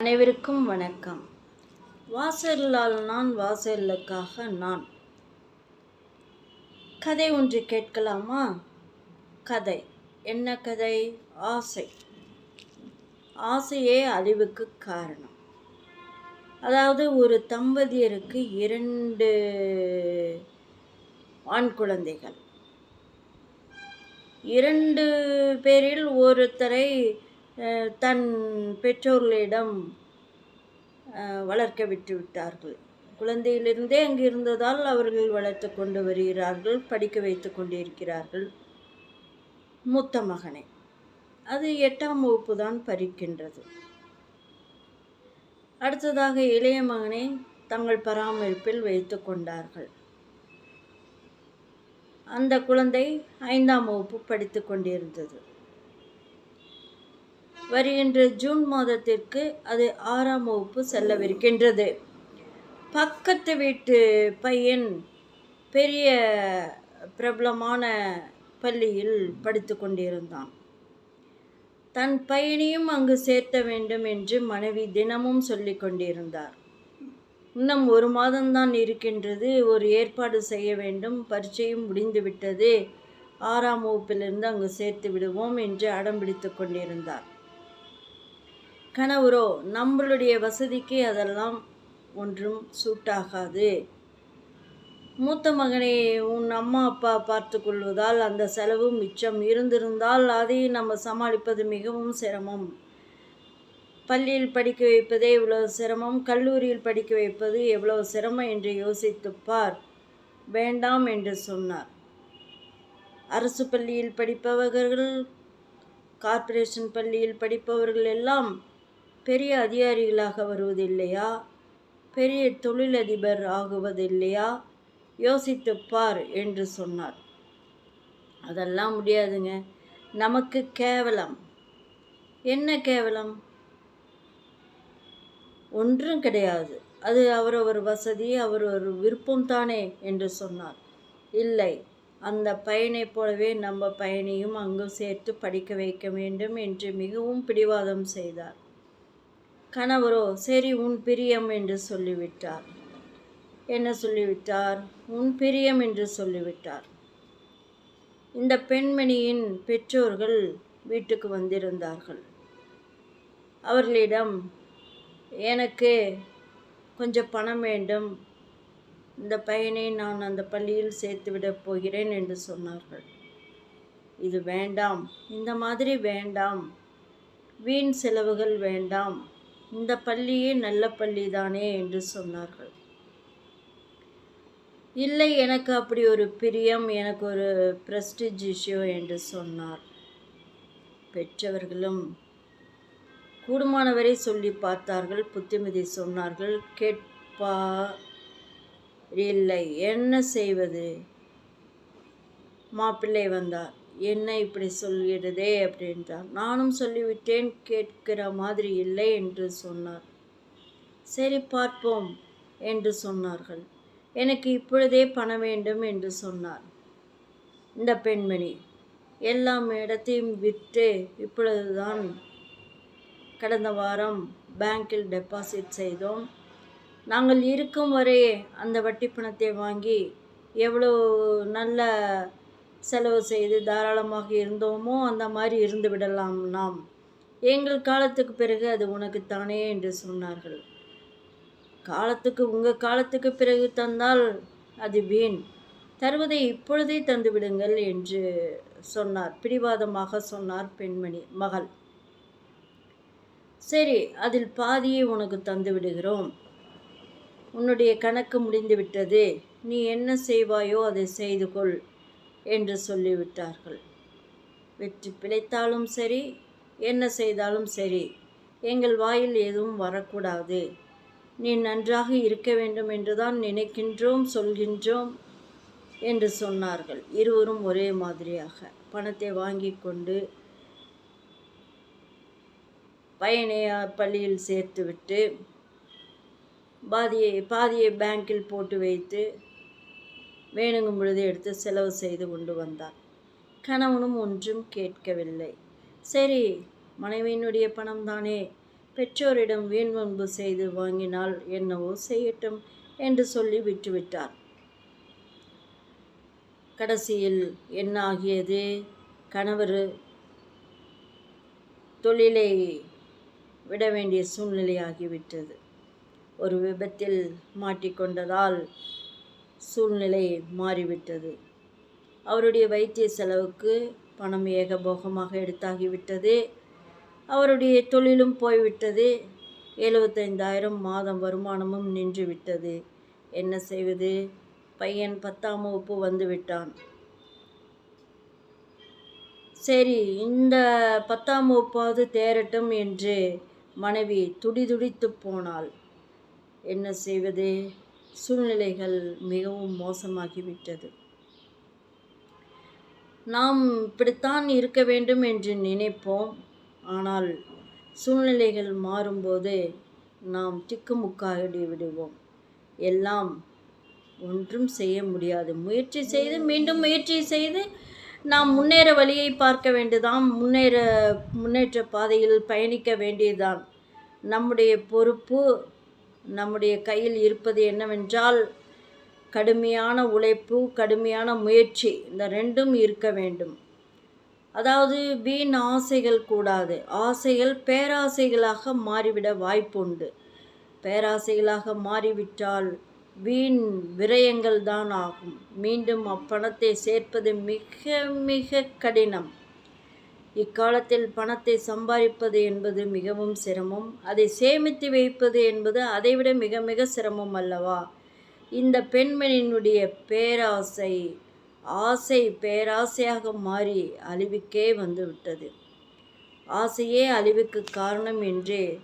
அனைவருக்கும் வணக்கம். வாசல்லால் நான் வாசலுக்காக நான். கதை ஒன்று கேட்கலாமா? கதை. என்ன கதை? ஆசை. ஆசையே அழிவுக்கு காரணம். அதாவது ஒரு தம்பதியருக்கு இரண்டு ஆண் குழந்தைகள். இரண்டு பேரில் ஒருத்தரை தன் பெற்றோர்களிடம் வளர்க்க விட்டு விட்டார்கள். குழந்தையிலிருந்தே அங்கு இருந்ததால் அவர்கள் வளர்த்து கொண்டு வருகிறார்கள் படிக்க வைத்து கொண்டிருக்கிறார்கள். மூத்த மகனை அது எட்டாம் வகுப்பு தான் பறிக்கின்றது அடுத்ததாக இளைய மகனை தங்கள் பராமரிப்பில் வைத்து கொண்டார்கள். அந்த குழந்தை ஐந்தாம் வகுப்பு படித்து கொண்டிருந்தது. வருகின்ற ஜூன் மாதத்திற்கு அது ஆறாம் வகுப்பு செல்லவிருக்கின்றது. பக்கத்து வீட்டு பையன் பெரிய பிரபலமான பள்ளியில் படித்து கொண்டிருந்தான். தன் பையனையும் அங்கு சேர்த்த வேண்டும் என்று மனைவி தினமும் சொல்லி கொண்டிருந்தார். இன்னும் ஒரு மாதம்தான் இருக்கின்றது. ஒரு ஏற்பாடு செய்ய வேண்டும். பரீட்சையும் முடிந்துவிட்டது. ஆறாம் வகுப்பிலிருந்து அங்கு சேர்த்து விடுவோம் என்று அடம் பிடித்து கொண்டிருந்தார். கணவரோ நம்மளுடைய வசதிக்கு அதெல்லாம் ஒன்றும் சூட்டாகாது. மூத்த மகனை உன் அம்மா அப்பா பார்த்து கொள்வதால் அந்த செலவு மிச்சம். இருந்திருந்தால் அதை நம்ம சமாளிப்பது மிகவும் சிரமம். பள்ளியில் படிக்க வைப்பதே இவ்வளவு சிரமம். கல்லூரியில் படிக்க வைப்பது எவ்வளவு சிரமம் என்று யோசித்துப் பார். வேண்டாம் என்று சொன்னார். அரசு பள்ளியில் படிப்பவர்கள் கார்ப்பரேஷன் பள்ளியில் படிப்பவர்கள் எல்லாம் பெரிய அதிகாரிகளாக வருவதில்லையா? பெரிய தொழிலதிபர் ஆகுவதில்லையா? யோசித்துப் பார் என்று சொன்னார். அதெல்லாம் முடியாதுங்க. நமக்கு கேவலம். என்ன கேவலம்? ஒன்றும் கிடையாது. அது அவரவர் வசதி அவரவர் விருப்பம் தானே என்று சொன்னார். இல்லை அந்த பையனை போலவே நம்ம பையனையும் அங்கு சேர்த்து படிக்க வைக்க வேண்டும் என்று மிகவும் பிடிவாதம் செய்தார். கணவரோ சரி உன் பிரியம் என்று சொல்லிவிட்டார். என்ன சொல்லிவிட்டார்? உன் பிரியம் என்று சொல்லிவிட்டார். இந்த பெண்மணியின் பெற்றோர்கள் வீட்டுக்கு வந்திருந்தார்கள். அவர்களிடம் எனக்கு கொஞ்சம் பணம் வேண்டும். இந்த பையனை நான் அந்த பள்ளியில் சேர்த்து விடப் போகிறேன் என்று சொன்னார்கள். இது வேண்டாம். இந்த மாதிரி வேண்டாம். வீண் செலவுகள் வேண்டாம். இந்த பள்ளியே நல்ல பள்ளி தானே என்று சொன்னார்கள். இல்லை எனக்கு அப்படி ஒரு பிரியம் எனக்கு ஒரு பிரஸ்டிஜ் இஷ்யூ என்று சொன்னார். பெற்றவர்களும் கூடுமானவரை சொல்லி பார்த்தார்கள். புத்திமதி சொன்னார்கள் கேட்பா இல்லை என்ன செய்வது? மாப்பிள்ளை வந்தார். என்ன இப்படி சொல்கிறதே அப்படின்றார். நானும் சொல்லிவிட்டேன் கேட்கிற மாதிரி இல்லை என்று சொன்னார். சரி பார்ப்போம் என்று சொன்னார்கள். எனக்கு இப்பொழுதே பணம் வேண்டும் என்று சொன்னார். இந்த பெண்மணி எல்லா இடத்தையும் விற்று இப்பொழுதுதான் கடந்த வாரம் பேங்கில் டெபாசிட் செய்தோம். நாங்கள் இருக்கும் வரையே அந்த வட்டி பணத்தை வாங்கி எவ்வளோ நல்ல செலவு செய்து தாராளமாக இருந்தோமோ அந்த மாதிரி இருந்து விடலாம் நாம். எங்கள் காலத்துக்கு பிறகு அது உனக்கு தானே என்று சொன்னார்கள். காலத்துக்கு உங்கள் காலத்துக்கு பிறகு தந்தால் அது வீண். தருவதை இப்பொழுதே தந்து விடுங்கள் என்று சொன்னார். பிடிவாதமாக சொன்னார் பெண்மணி மகள். சரி அதில் பாதியை உனக்கு தந்து விடுகிறோம். உன்னுடைய கணக்கு முடிந்துவிட்டது நீ என்ன செய்வாயோ அதை செய்து கொள். என்று சொல்லிவிட்டார்கள். வெற்றி பிழைத்தாலும் சரி என்ன செய்தாலும் சரி எங்கள் வாயில் எதுவும் வரக்கூடாது. நீ நன்றாக இருக்க வேண்டும் என்றுதான் நினைக்கின்றோம் சொல்கின்றோம் என்று சொன்னார்கள். இருவரும் ஒரே மாதிரியாக பணத்தை வாங்கி கொண்டு பையனை பள்ளியில் சேர்த்துவிட்டு பாதியை பாதியை பேங்கில் போட்டு வைத்து வேணுங்கும் பொழுது எடுத்து செலவு செய்து கொண்டு வந்தார் கணவனும் ஒன்றும் கேட்கவில்லை. சரி மனைவியினுடைய பணம் தானே பெற்றோரிடம் வீண் முன்பு செய்து வாங்கினால் என்னவோ செய்யட்டும் என்று சொல்லி விட்டுவிட்டார். கடைசியில் என்ன ஆகியது? கணவர் தொழிலை விட வேண்டிய சூழ்நிலை ஆகிவிட்டது ஒரு விபத்தில் மாட்டிக்கொண்டதால் சூழ்நிலை மாறிவிட்டது. அவருடைய வைத்திய செலவுக்கு பணம் ஏகபோகமாக எடுத்தாகிவிட்டது. அவருடைய தொழிலும் போய்விட்டது. எழுபத்தைந்தாயிரம் மாதம் வருமானமும் நின்று விட்டது என்ன செய்வது? பையன் பத்தாம் வகுப்பு வந்து விட்டான் சரி இந்த பத்தாம் வகுப்பாவது தேரட்டும் என்று மனைவி துடிதுடித்து போனாள். என்ன செய்வது? சூழ்நிலைகள் மிகவும் மோசமாகிவிட்டது. நாம் இப்படித்தான் இருக்க வேண்டும் என்று நினைப்போம். ஆனால் சூழ்நிலைகள் மாறும்போது நாம் திக்குமுக்காடி விடுவோம். எல்லாம் ஒன்றும் செய்ய முடியாது. முயற்சி செய்து மீண்டும் முயற்சி செய்து நாம் முன்னேற வழியை பார்க்க வேண்டியதாம் முன்னேற முன்னேற்ற பாதையில் பயணிக்க வேண்டியதுதான். நம்முடைய பொறுப்பு நம்முடைய கையில் இருப்பது என்னவென்றால் கடுமையான உழைப்பு கடுமையான முயற்சி இந்த ரெண்டும் இருக்க வேண்டும். அதாவது வீண் ஆசைகள் கூடாது. ஆசைகள் பேராசைகளாக மாறிவிட வாய்ப்புண்டு. பேராசைகளாக மாறிவிட்டால் வீண் விரயங்கள் தான் ஆகும். மீண்டும் அப்பணத்தை சேர்ப்பது மிக மிக கடினம். இக்காலத்தில் பணத்தை சம்பாதிப்பது என்பது மிகவும் சிரமம். அதை சேமித்து வைப்பது என்பது அதைவிட மிக மிக சிரமம் அல்லவா? இந்த பெண்மணியினுடைய பேராசை ஆசை பேராசையாக மாறி அழிவுக்கே வந்துவிட்டது. ஆசையே அழிவுக்கு காரணம் என்றே